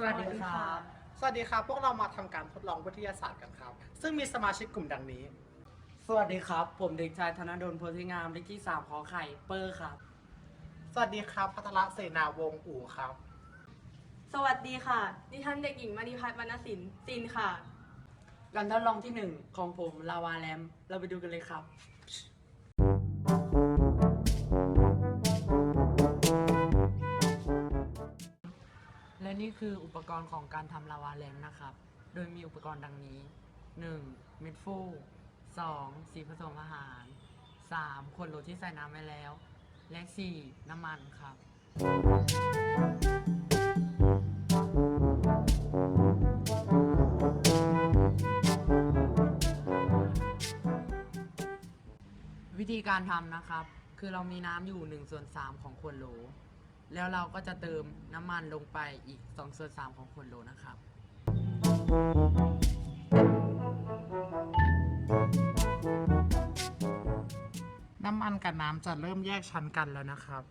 สวัสดีครับ สวัสดีครับ พวกเรามาทำการทดลองวิทยาศาสตร์กันครับ ซึ่งมีสมาชิกกลุ่มดังนี้ สวัสดีครับ ผมเด็กชายธนดลโพธิงามเลขที่สามขอไข่เปอร์ครับ สวัสดีครับพัทรเสนาวงศ์อู่ครับ สวัสดีค่ะดิฉันเด็กหญิงมณีพัฒน์วรรณศิลป์ซินค่ะ การทดลองที่หนึ่งของผมลาวาแลมเราไปดูกันเลยครับ นี่คืออุปกรณ์ของการทำลาวาแลมนะครับ โดยมีอุปกรณ์ดังนี้ 1. เม็ดฟู 2. สีผสมอาหาร 3. ขวดโหลที่ใส่น้ำไว้แล้ว และ 4. น้ำมันครับ วิธีการทำนะครับ คือเรามีน้ำอยู่1ส่วน3ของขวดโหล แล้วเราก็จะเติมน้ำมันลงไปอีก2ส่วน3ของขวดโหลนะครับ น้ำมันกับน้ำจะเริ่มแยกชั้นกันแล้วนะครับ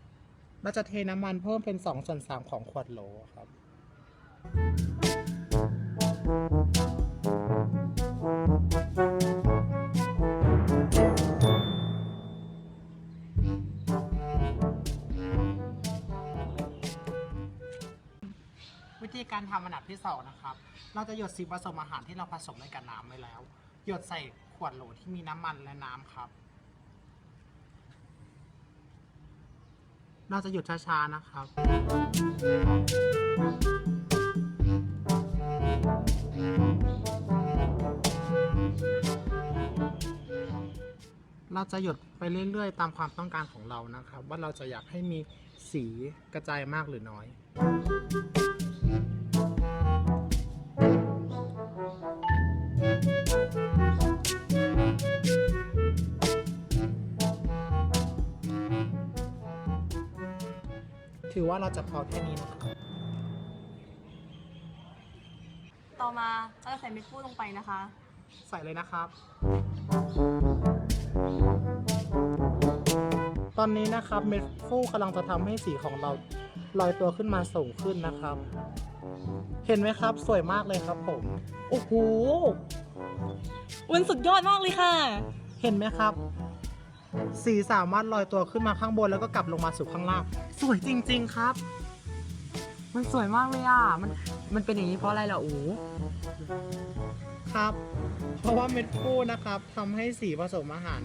เราจะเทน้ำมันเพิ่มเป็น2ส่วน3ของขวดโหลครับ การทำอันดับที่สองนะครับ เราจะหยดสีผสมอาหารที่เราผสมในกับน้ำไว้แล้ว หยดใส่ขวดโหลที่มีน้ำมันและน้ำครับ เราจะหยดช้าๆนะครับ เราจะหยดไปเรื่อยๆ ตามความต้องการของเรานะครับ ว่าเราจะอยากให้มีสีกระจายมากหรือน้อย ถือว่าเราจะพอแค่นี้นะครับต่อมาเราจะใส่เม็ดฟูลงไปนะคะ ใส่เลยนะครับ ตอนนี้นะครับเม็ดฟูกำลังจะทำให้สีของเราลอยตัวขึ้นมาสูงขึ้นนะครับ เห็นไหมครับสวยมากเลยครับผม โอ้โห วันสุดยอดมากเลยค่ะ เห็นไหมครับ สีสามารถลอยตัวขึ้นมาข้างบนแล้วก็กลับลงมาสู่ข้างล่าง สวยจริง ๆครับ มันสวยมากเลยอะ มันมันเป็นอย่างนี้เพราะอะไรล่ะอูครับ เพราะว่าเม็ดฟูนะครับทำให้สีผสมอาหาร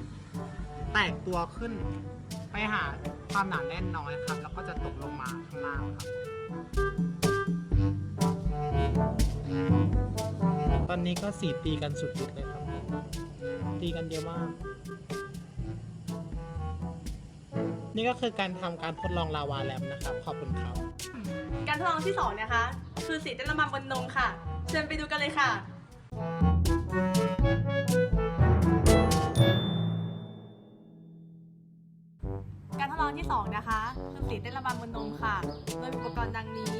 แตกตัวขึ้น ไปหาความหนาแน่นน้อยครับ แล้วก็จะตกลงมาข้างล่างครับ ตอนนี้ก็สีตีกันสุดฤทธิ์เลยครับ ตีกันเยอะมาก นี่ก็คือการทำการทดลองลาวาแลมนะครับ ขอบคุณครับ การทดลองที่สองนะคะ คือสีเต้นระบำบนนมค่ะ เชิญไปดูกันเลยค่ะ การทดลองที่สองนะคะ คือสีเต้นระบำบนนมค่ะ โดยมีอุปกรณ์ดังนี้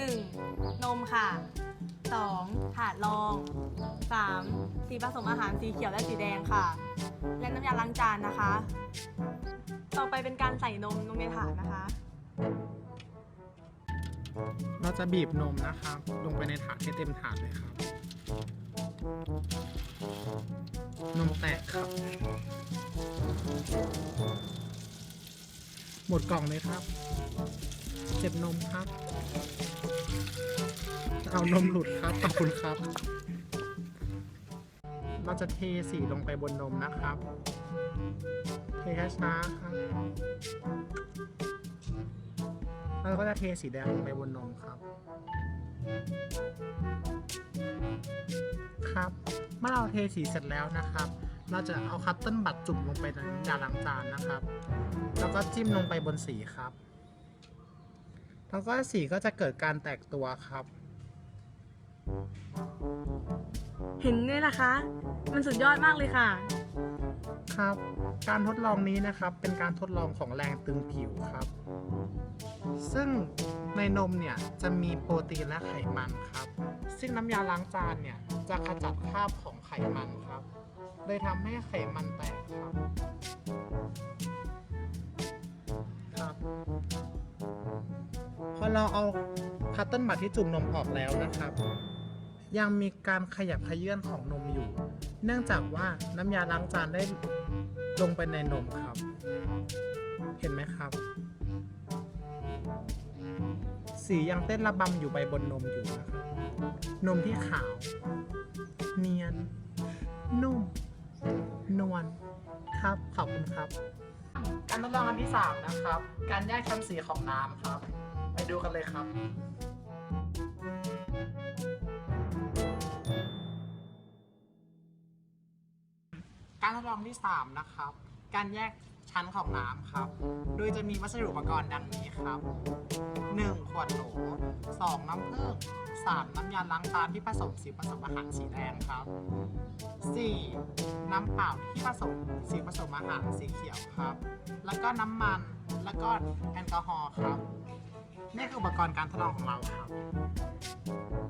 1. นมค่ะ 2. ถาดรอง 3. สีผสมอาหารสีเขียวและสีแดงค่ะ และน้ำยาล้างจานนะคะ ต่อไปเป็นการใส่นมลงในถาดนะคะ เราจะบีบนมนะครับ ลงไปในถาดให้เต็มถาดเลยครับ นมแตกครับ หมดกล่องเลยครับ เจ็บนมครับ เอานมหลุดครับ ขอบคุณครับ จะเทสีลงไปบนนมนะครับ เทช้าๆครับแล้วเราก็จะเทสีแดงลงไปบนนมครับ ครับ เมื่อเราเทสีเสร็จแล้วนะครับ เราจะเอาคัตเติ้ลบัตจุ่มลงไปในน้ำยาล้างจานนะครับ แล้วก็จิ้มลงไปบนสีครับ แล้วก็สีก็จะเกิดการแตกตัวครับ เห็นไหมล่ะคะ มันสุดยอดมากเลยค่ะ ครับ การทดลองนี้นะครับเป็นการทดลองของแรงตึงผิวครับ ซึ่งในนมเนี่ยจะมีโปรตีนและไขมันครับ ซึ่งน้ำยาล้างจานเนี่ยจะขจัดคราบของไขมันครับ เลยทำให้ไขมันแตกครับ ครับ พอเราเอาคัตเติ้ลบัตที่จุ่มนมออกแล้วนะครับ ยังมีการขยับขยื่นของนมอยู่ เนื่องจากว่าน้ำยาล้างจานได้ลงไปในนมครับ เห็นไหมครับ สียังเต้นระบำอยู่ใบบนนมอยู่นะครับนมที่ขาว เนียน นุ่ม นวลครับ ขอบคุณครับ การทดลองอันที่ 3 นะครับ การแยกชั้นสีของน้ำครับ ไปดูกันเลยครับ การทดลองที่ 3 นะครับ การแยกชั้นของน้ำครับ โดยจะมีวัสดุอุปกรณ์ดังนี้ครับ 1. ขวดโหล 2. น้ำผึ้ง 3. น้ำยาล้างจานที่ผสมสีผสมอาหารสีแดงครับ 4. น้ำเปล่าที่ผสมสีผสมอาหารสีเขียวครับ แล้วก็น้ำมัน แล้วก็แอลกอฮอล์ครับ นี่คืออุปกรณ์การทดลองของเราครับครับ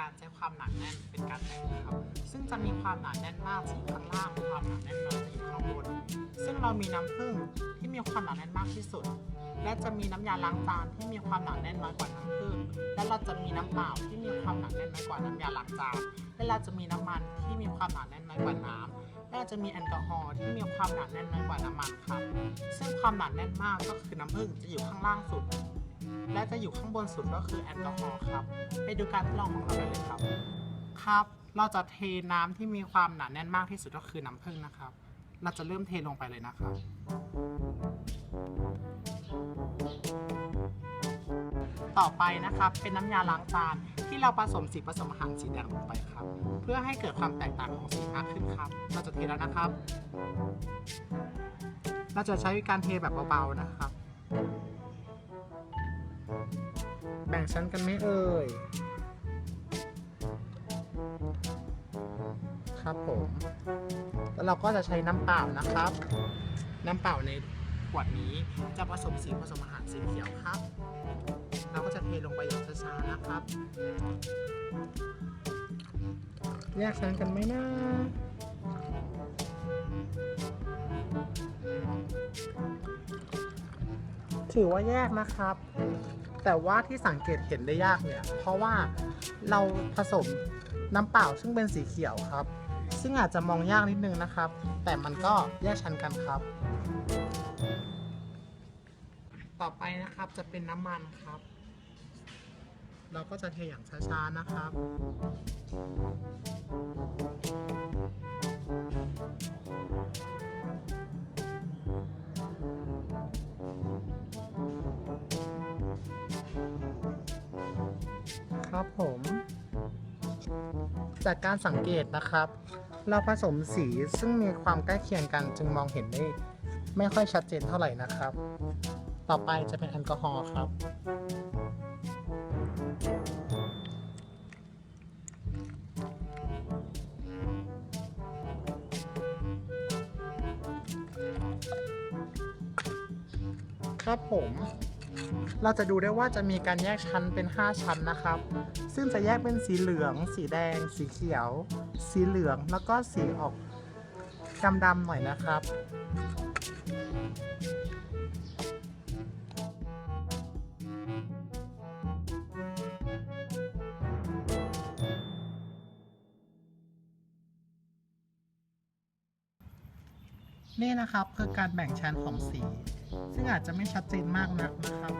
การใช้ความหนาแน่นเป็นการแบ่งครับ ซึ่งจะมีความหนาแน่นมากที่ข้างล่างความหนาแน่นน้อยจะอยู่ข้างบน ซึ่งเรามีน้ำผึ้งที่มีความหนาแน่นมากที่สุด และจะมีน้ำยาล้างจานที่มีความหนาแน่นน้อยกว่าน้ำผึ้งและเราจะมีน้ำเปล่าที่มีความหนาแน่นน้อยกว่าน้ำยาล้างจานและเราจะมีน้ำมันที่มีความหนาแน่นน้อยกว่าน้ำและจะมีแอลกอฮอล์ที่มีความหนาแน่นน้อยกว่าน้ำมันครับ ซึ่งความหนาแน่นมากก็คือน้ำผึ้งจะอยู่ข้างล่างสุด และจะอยู่ข้างบนสุดก็คือแอลกอฮอล์ครับ ไปดูการทดลองของเราได้เลยครับ ครับ เราจะเทน้ำที่มีความหนาแน่นมากที่สุดก็คือน้ำผึ้งนะครับ เราจะเริ่มเทลงไปเลยนะครับ ต่อไปนะครับเป็นน้ำยาล้างจานที่เราผสมสีผสมอาหารสีแดงลงไปครับ เพื่อให้เกิดความแตกต่างของสีมากขึ้นครับ เราจะเทแล้วนะครับ เราจะใช้การเทแบบเบาๆนะครับ แบ่งชั้นกันไหมเอ่ย ครับผม แล้วเราก็จะใช้น้ำเปล่านะครับ น้ำเปล่าในขวดนี้จะผสมสีผสมอาหารสีเขียวครับ เราก็จะเทลงไปอย่างช้าๆนะครับ แยกชั้นกันไหมนะถือว่าแยกนะครับ แต่ว่าที่สังเกตเห็นได้ยากเนี่ย เพราะว่าเราผสมน้ำเปล่าซึ่งเป็นสีเขียวครับ ซึ่งอาจจะมองยากนิดนึงนะครับ แต่มันก็แยกชั้นกันครับ ต่อไปนะครับจะเป็นน้ำมันครับ เราก็จะเทอย่างช้าๆนะครับ ครับผม จากการสังเกตนะครับ เราผสมสีซึ่งมีความใกล้เคียงกันจึงมองเห็นได้ไม่ค่อยชัดเจนเท่าไหร่นะครับ ต่อไปจะเป็นแอลกอฮอล์ครับ ครับผม เราจะดูได้ว่าจะมีการแยกชั้นเป็น 5 ชั้นนะครับ ซึ่งจะแยกเป็นสีเหลือง สีแดง สีเขียว สีเหลือง แล้วก็สีออกดำๆหน่อยนะครับนี่นะครับคือการแบ่งชั้นของสี ซึ่งอาจจะไม่ชัดเจนมากนักนะครับ